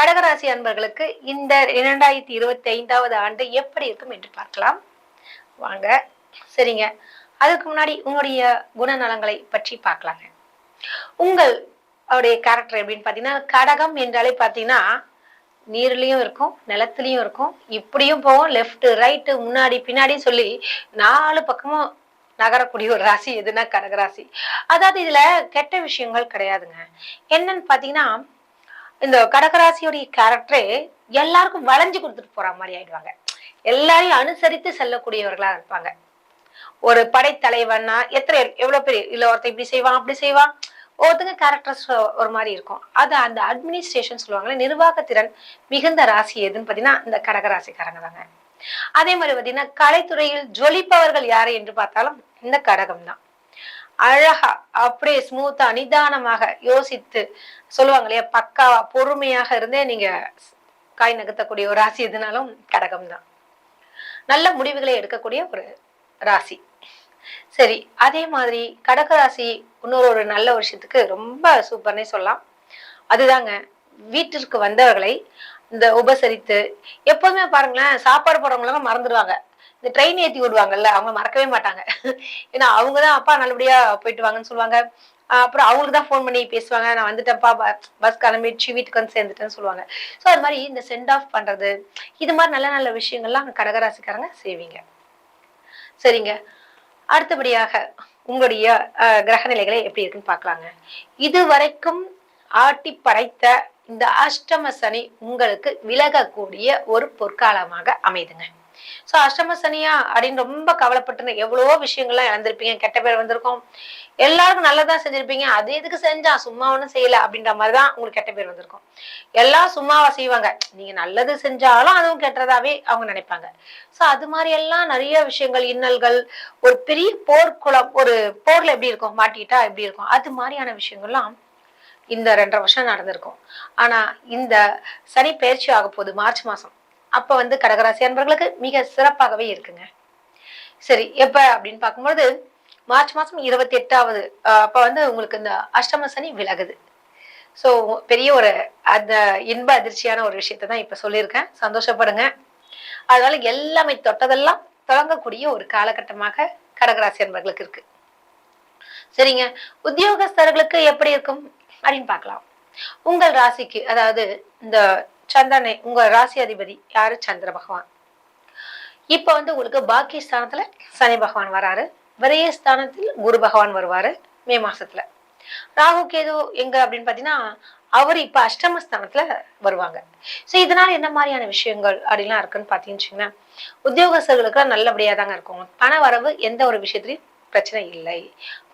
கடகராசி அன்பர்களுக்கு இந்த இரண்டாயிரத்தி இருபத்தி ஐந்தாவது ஆண்டு எப்படி இருக்கும் என்று பார்க்கலாம். வாங்க சரிங்க. அதுக்கு முன்னாடி உங்களுடைய குணநலங்களை பற்றி பார்க்கலாங்க. உங்கள் அவருடைய கேரக்டர் எப்படின்னு பார்த்தீங்கன்னா கடகம் என்றாலே பார்த்தீங்கன்னா நீர்லேயும் இருக்கும் நிலத்துலையும் இருக்கும். இப்படியும் போகும் லெஃப்ட்டு ரைட்டு முன்னாடி பின்னாடி சொல்லி நாலு பக்கமும் நகரக்கூடிய ஒரு ராசி எதுனா கடகராசி. அதாவது இதுல கெட்ட விஷயங்கள் கிடையாதுங்க. என்னன்னு பார்த்தீங்கன்னா இந்த கடகராசியோடைய கேரக்டரே எல்லாருக்கும் வளைஞ்சு கொடுத்துட்டு போற மாதிரி ஆயிடுவாங்க. எல்லாரையும் அனுசரித்து செல்லக்கூடியவர்களா இருப்பாங்க. ஒரு படைத்தலைவன்னா எத்தனை எவ்வளவு பெரிய இல்ல ஒருத்தன் இப்படி செய்வான் அப்படி செய்வான். ஒருத்தங்க கேரக்டர்ஸ் ஒரு மாதிரி இருக்கும். அது அந்த அட்மினிஸ்ட்ரேஷன் சொல்லுவாங்களே நிர்வாகத்திறன் மிகுந்த ராசி எதுன்னு பாத்தீங்கன்னா இந்த கடகராசிக்காரங்க தாங்க. அதே மாதிரி பாத்தீங்கன்னா கலைத்துறையில் ஜொலிப்பவர்கள் யாரு என்று பார்த்தாலும் இந்த கடகம் தான் அழகா அப்படியே ஸ்மூத்தா நிதானமாக யோசித்து சொல்லுவாங்க இல்லையா பக்காவா பொறுமையாக இருந்தே நீங்க காய் நகர்த்தக்கூடிய ஒரு ராசி எதுனாலும் கடகம் தான். நல்ல முடிவுகளை எடுக்கக்கூடிய ஒரு ராசி. சரி அதே மாதிரி கடகராசி இன்னொரு ஒரு நல்ல விஷயத்துக்கு ரொம்ப சூப்பர்னே சொல்லலாம். அதுதாங்க வீட்டிற்கு வந்தவர்களை இந்த உபசரித்து எப்போதுமே பாருங்களேன் சாப்பாடு போடுறவங்களாம் மறந்துடுவாங்க. இந்த ட்ரெயின் ஏற்றி விடுவாங்கல்ல அவங்க மறக்கவே மாட்டாங்க. ஏன்னா அவங்க தான் அப்பா நல்லபடியா போயிட்டு வாங்கன்னு சொல்லுவாங்க. அப்புறம் அவங்களுக்கு தான் ஃபோன் பண்ணி பேசுவாங்க. நான் வந்துட்டேன்ப்பா பஸ் கிளம்பிடுச்சு வீட்டுக்கு வந்து சேர்ந்துட்டேன்னு சொல்லுவாங்க. ஸோ அது மாதிரி இந்த சென்ட் ஆஃப் பண்ணுறது இது மாதிரி நல்ல நல்ல விஷயங்கள்லாம் கடகராசிக்காரங்க செய்வீங்க. சரிங்க. அடுத்தபடியாக உங்களுடைய கிரகநிலைகளை கிரக நிலைகளை எப்படி இருக்குன்னு பார்க்கலாங்க. இது வரைக்கும் ஆட்டி படைத்த இந்த அஷ்டம சனி உங்களுக்கு விலகக்கூடிய ஒரு பொற்காலமாக அமைதுங்க. ஸோ அஷ்டம சனியா அப்படின்னு ரொம்ப கவலைப்பட்டு எவ்வளவோ விஷயங்கள்லாம் இழந்திருப்பீங்க கெட்ட பேர் வந்திருக்கும். எல்லாருக்கும் நல்லதா செஞ்சிருப்பீங்க. அது எதுக்கு செஞ்சா? சும்மா ஒன்றும் செய்யல அப்படின்ற மாதிரி தான் உங்களுக்கு கெட்ட பேர் வந்திருக்கும். எல்லாம் சும்மாவா செய்வாங்க. நீங்க நல்லது செஞ்சாலும் அதுவும் கெட்டதாவே அவங்க நினைப்பாங்க. ஸோ அது மாதிரி எல்லாம் நிறைய விஷயங்கள் இன்னல்கள் ஒரு பெரிய போர்க்குளம் ஒரு போர்ல எப்படி இருக்கும்? மாட்டிக்கிட்டா எப்படி இருக்கும்? அது மாதிரியான விஷயங்கள்லாம் இந்த ரெண்டரை வருஷம் நடந்திருக்கும். ஆனா இந்த சனி பயிற்சி ஆக போகுது மார்ச் மாசம். அப்ப வந்து கடகராசி அன்பர்களுக்கு மிக சிறப்பாகவே இருக்குங்க. சரி எப்ப அப்படின்னு பார்க்கும்போது மார்ச் மாசம் இருபத்தி எட்டாவது அப்ப வந்து உங்களுக்கு இந்த அஷ்டம சனி விலகுது. ஸோ பெரிய ஒரு அந்த இன்ப அதிர்ச்சியான ஒரு விஷயத்தை தான் இப்ப சொல்லியிருக்கேன். சந்தோஷப்படுங்க. அதனால எல்லாமே தொட்டதெல்லாம் தொடங்கக்கூடிய ஒரு காலகட்டமாக கடகராசி அன்பர்களுக்கு இருக்கு. சரிங்க. உத்தியோகஸ்தர்களுக்கு எப்படி இருக்கும் அப்படின்னு பார்க்கலாம். உங்கள் ராசிக்கு அதாவது இந்த சந்திரனை உங்க ராசி அதிபதி யாரு? சந்திர பகவான். இப்ப வந்து உங்களுக்கு பாக்கிய ஸ்தானத்துல சனி பகவான் வராரு. விரைய ஸ்தானத்தில் குரு பகவான் வருவாரு மே மாசத்துல. ராகு கேது எங்க அப்படின்னு பாத்தீங்கன்னா அவர் இப்ப அஷ்டமஸ்தானத்துல வருவாங்க. சோ இதனால என்ன மாதிரியான விஷயங்கள் அப்படின்லாம் இருக்குன்னு பாத்தீங்கன்னு வச்சுக்கோங்களேன். உத்தியோகஸ்தர்களுக்கு நல்லபடியா தாங்க இருக்கும். பண வரவு எந்த ஒரு விஷயத்திலையும் பிரச்சனை இல்லை.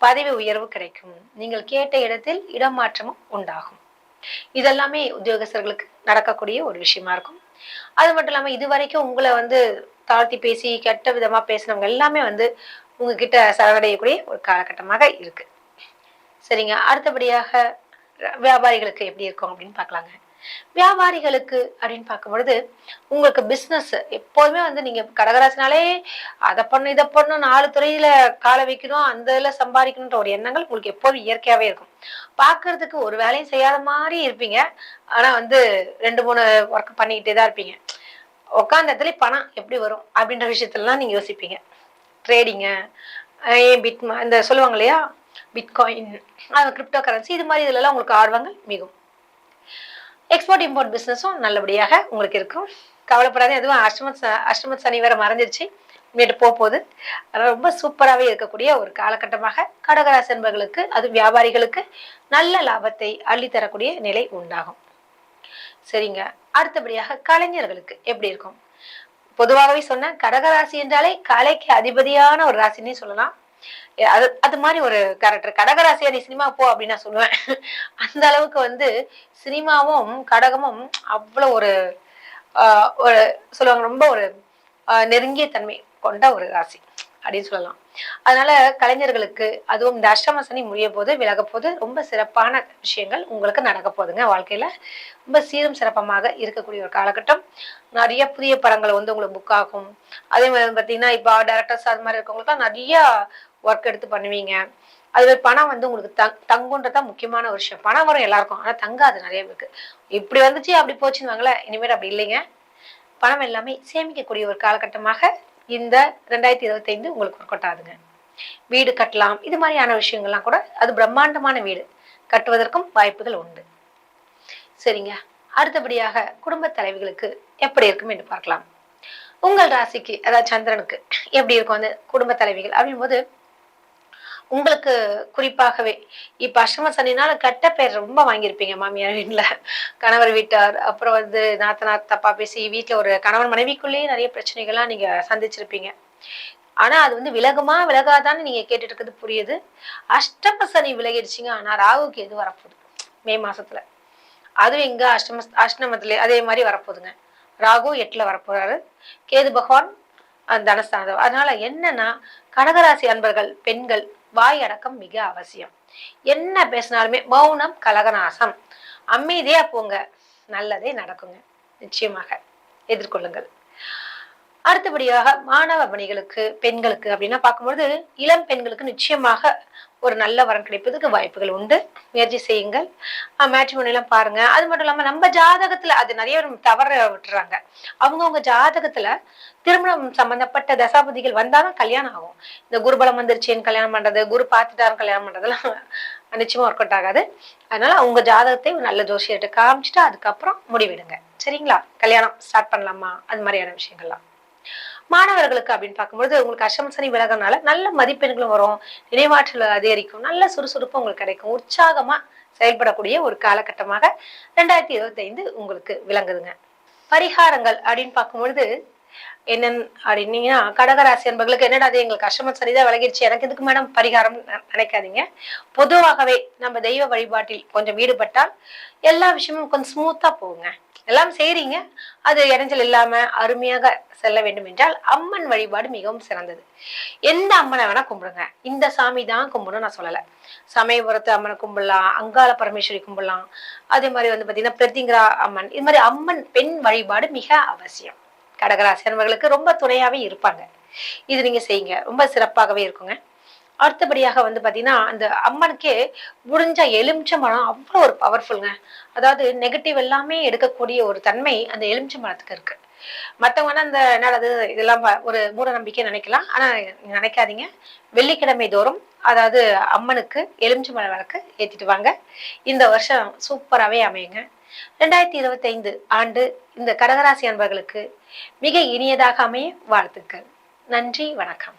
பதவி உயர்வு கிடைக்கும். நீங்கள் கேட்ட இடத்தில் இடமாற்றமும் உண்டாகும். இதெல்லாமே உத்தியோகஸ்தர்களுக்கு நடக்கக்கூடிய ஒரு விஷயமா இருக்கும். அது மட்டும் இல்லாம இது வரைக்கும் உங்களை வந்து தாழ்த்தி பேசி கெட்ட விதமா பேசினவங்க எல்லாமே வந்து உங்ககிட்ட செலவடையக்கூடிய ஒரு காலகட்டமாக இருக்கு. சரிங்க. அடுத்தபடியாக வியாபாரிகளுக்கு எப்படி இருக்கும் அப்படின்னு பார்க்கலாங்க. வியாபாரிகளுக்கு அப்படின்னு பார்க்கும்பொழுது உங்களுக்கு பிஸ்னஸ் எப்போதுமே வந்து நீங்க கடகராசினாலே அதை பண்ணு இதை பண்ணும் நாலு துறையில காலை வைக்கணும் அந்த இதில் சம்பாதிக்கணுன்ற ஒரு எண்ணங்கள் உங்களுக்கு எப்போதும் இயற்கையாவே இருக்கும். பார்க்கறதுக்கு ஒரு வேலையும் செய்யாத மாதிரி இருப்பீங்க. ஆனா வந்து ரெண்டு மூணு ஒர்க் பண்ணிக்கிட்டே தான் இருப்பீங்க. உட்காந்த இடத்துல பணம் எப்படி வரும் அப்படின்ற விஷயத்துலலாம் நீங்க யோசிப்பீங்க. ட்ரேடிங்கு ஏன் பிட் இந்த சொல்லுவாங்க இல்லையா? பிட்காயின் கிரிப்டோ கரன்சி இது மாதிரி இதுலலாம் உங்களுக்கு ஆர்வங்கள் மிகும். எக்ஸ்போர்ட் இம்போர்ட் பிஸ்னஸும் நல்லபடியாக உங்களுக்கு இருக்கும். கவலைப்படாத எதுவும் அஷ்டமத் அஷ்டமத் சனி வேற மறைஞ்சிருச்சு. இனிமேட்டு போக போகுது ரொம்ப சூப்பராகவே இருக்கக்கூடிய ஒரு காலகட்டமாக கடகராசி என்பவர்களுக்கு அது வியாபாரிகளுக்கு நல்ல லாபத்தை அள்ளி தரக்கூடிய நிலை உண்டாகும். சரிங்க. அடுத்தபடியாக கலைஞர்களுக்கு எப்படி இருக்கும்? பொதுவாகவே சொன்ன கடகராசி என்றாலே கலைக்கு அதிபதியான ஒரு ராசின்னே சொல்லலாம். அது அது மாதிரி ஒரு கேரக்டர் கடகராசியா நீ சினிமா போ அப்படின்னு நான் சொல்லுவேன். அந்த அளவுக்கு வந்து சினிமாவும் கடகமும் அவ்வளோ ஒரு ஒரு சொல்லுவாங்க ரொம்ப ஒரு நெருங்கிய தன்மை கொண்ட ஒரு ராசி அப்படின்னு சொல்லலாம். அதனால கலைஞர்களுக்கு அதுவும் இந்த அஷ்டம சனி முடிய போது விலக போது ரொம்ப சிறப்பான விஷயங்கள் உங்களுக்கு நடக்க போகுதுங்க வாழ்க்கையில. ரொம்ப சீரும் சிறப்பமாக இருக்கக்கூடிய ஒரு காலகட்டம். நிறைய புதிய படங்கள் வந்து உங்களுக்கு புக் ஆகும். அதே மாதிரி பார்த்தீங்கன்னா இப்போ டேரக்டர்ஸ் அது மாதிரி இருக்கவங்களுக்குலாம் நிறைய ஒர்க் எடுத்து பண்ணுவீங்க. அது பணம் வந்து உங்களுக்கு தங் தங்குன்றதான் முக்கியமான ஒரு விஷயம். பணம் வரும் எல்லாருக்கும். ஆனா தங்காது நிறைய பேருக்கு. இப்படி வந்துச்சு அப்படி போச்சுன்னு வாங்களேன். இனிமேல் அப்படி இல்லைங்க. பணம் எல்லாமே சேமிக்கக்கூடிய ஒரு காலகட்டமாக இந்த ரெண்டாயிரத்தி இருபத்தைந்து உங்களுக்கு ஒர்க் அவுட் ஆகுதுங்க. வீடு கட்டலாம். இது மாதிரியான விஷயங்கள்லாம் கூட அது பிரம்மாண்டமான வீடு. கட்டுவதற்கும் வாய்ப்புகள் உண்டு. சரிங்க. அடுத்தபடியாக குடும்ப தலைவிகளுக்கு எப்படி இருக்கும் என்று பார்க்கலாம். உங்கள் ராசிக்கு அதாவது சந்திரனுக்கு எப்படி இருக்கும் அந்த குடும்ப தலைவிகள்? அப்படின் போது உங்களுக்கு குறிப்பாகவே. இப்ப அஷ்டம சனினால கட்ட பேர் ரொம்ப வாங்கியிருப்பீங்க மாமியார் வீட்டுல கணவர் வீட்டார் அப்புறம் வந்து நாத்தனார் தப்பா பேசி வீட்டுல ஒரு கணவன் மனைவிக்குள்ளேயே நிறைய பிரச்சனைகள்லாம் நீங்க சந்திச்சிருப்பீங்க. ஆனா அது வந்து விலகுமா விலகாதான்னு நீங்க கேட்டுட்டு இருக்கிறது புரியுது. அஷ்டம சனி விலகிடுச்சிங்க ஆனா ராகுக்கு எது வரப்போகுது. மே மாசத்துல. அதுவும் எங்க அஷ்டம அஷ்டமத்துல அதே மாதிரி வரப்போகுதுங்க. ராகு எட்டுல வரப்போறாரு. கேது பகவான் தனஸ்தானம் அதனால என்னன்னா கடகராசி அன்பர்கள் பெண்கள் வாய் அடக்கம் மிக அவசியம். என்ன பேசினாலுமே மௌனம் கலகநாசம். அமைதியா போங்க. நல்லதே நடக்குங்க. நிச்சயமாக எதிர்கொள்ளுங்கள். அடுத்தபடியாக மாணவ பணிகளுக்கு பெண்களுக்கு அப்படின்னா பார்க்கும்பொழுது இளம் பெண்களுக்கு நிச்சயமாக ஒரு நல்ல வரன் கிடைப்பதுக்கு வாய்ப்புகள் உண்டு. முயற்சி செய்யுங்கள். மேட்ரிமோனிலாம் பாருங்க. அது மட்டும் இல்லாமல் நம்ம ஜாதகத்துல அது நிறைய பேர் தவற விட்டுறாங்க. அவங்கவுங்க ஜாதகத்துல திருமணம் சம்பந்தப்பட்ட தசாபதிகள் வந்தாலும் கல்யாணம் ஆகும். இந்த குருபலம் வந்துருச்சேன்னு கல்யாணம் பண்றது குரு பார்த்துட்டாரும் கல்யாணம் பண்றதெல்லாம் நிச்சயமா ஒர்க் அவுட் ஆகாது. அதனால உங்க ஜாதகத்தை ஒரு நல்ல ஜோசியர்கிட்ட காமிச்சிட்டு அதுக்கப்புறம் முடிவிடுங்க. சரிங்களா? கல்யாணம் ஸ்டார்ட் பண்ணலாமா? அது மாதிரியான விஷயங்கள்லாம். மாணவர்களுக்கு அப்படின்னு பார்க்கும்போது உங்களுக்கு அஷ்டம சனி விலகனால நல்ல மதிப்பெண்களும் வரும் நினைவாற்றல் அதிகரிக்கும் நல்ல சுறுசுறுப்பு உங்களுக்கு கிடைக்கும். உற்சாகமா செயல்படக்கூடிய ஒரு காலகட்டமாக ரெண்டாயிரத்தி இருபத்தி ஐந்து உங்களுக்கு விளங்குதுங்க. பரிகாரங்கள் அப்படின்னு பார்க்கும்பொழுது என்னன்னு அப்படின்னீங்கன்னா கடகராசி என்பர்களுக்கு என்னடா அது எங்களுக்கு அஷ்டம சரிதான் விலகிடுச்சு எனக்கு இதுக்கு மேடம் பரிகாரம் நினைக்காதீங்க. பொதுவாகவே நம்ம தெய்வ வழிபாட்டில் கொஞ்சம் ஈடுபட்டால் எல்லா விஷயமும் கொஞ்சம் ஸ்மூத்தா போகுங்க. எல்லாம் செய்றீங்க அது இடைஞ்சல் இல்லாம அருமையாக செல்ல வேண்டும் என்றால் அம்மன் வழிபாடு மிகவும் சிறந்தது. எந்த அம்மனை வேணா கும்பிடுங்க. இந்த சாமி தான் கும்பிடும் நான் சொல்லலை. சமயபுரத்து அம்மனை கும்பிடலாம் அங்காள பரமேஸ்வரி கும்பிடலாம். அதே மாதிரி வந்து பார்த்தீங்கன்னா பிரதிங்கிரா அம்மன் இது மாதிரி அம்மன் பெண் வழிபாடு மிக அவசியம். கடகராசி ரொம்ப துணையாகவே இருப்பாங்க. இது நீங்கள் செய்யுங்க. ரொம்ப சிறப்பாகவே இருக்குங்க. அடுத்தபடியாக வந்து பார்த்தீங்கன்னா அந்த அம்மனுக்கே முடிஞ்ச எலுமிச்சை மரம் அவ்வளோ ஒரு பவர்ஃபுல்ங்க அதாவது நெகட்டிவ் எல்லாமே எடுக்கக்கூடிய ஒரு தன்மை அந்த எலுமிச்சை மரத்துக்கு இருக்குது மற்றவங்க அந்த என்னது இதெல்லாம் ஒரு மூட நம்பிக்கை நினைக்கலாம். ஆனால் நினைக்காதீங்க. வெள்ளிக்கிழமை தோறும் அதாவது அம்மனுக்கு எலுமிச்சை மலை விளக்கு ஏற்றிட்டு வாங்க. இந்த வருஷம் சூப்பராகவே அமையுங்க. ரெண்டாயிரத்தி இருபத்தைந்து ஆண்டு இந்த கடகராசி அன்பர்களுக்கு மிக இனியதாக அமைய வாழ்த்துக்கள். நன்றி வணக்கம்.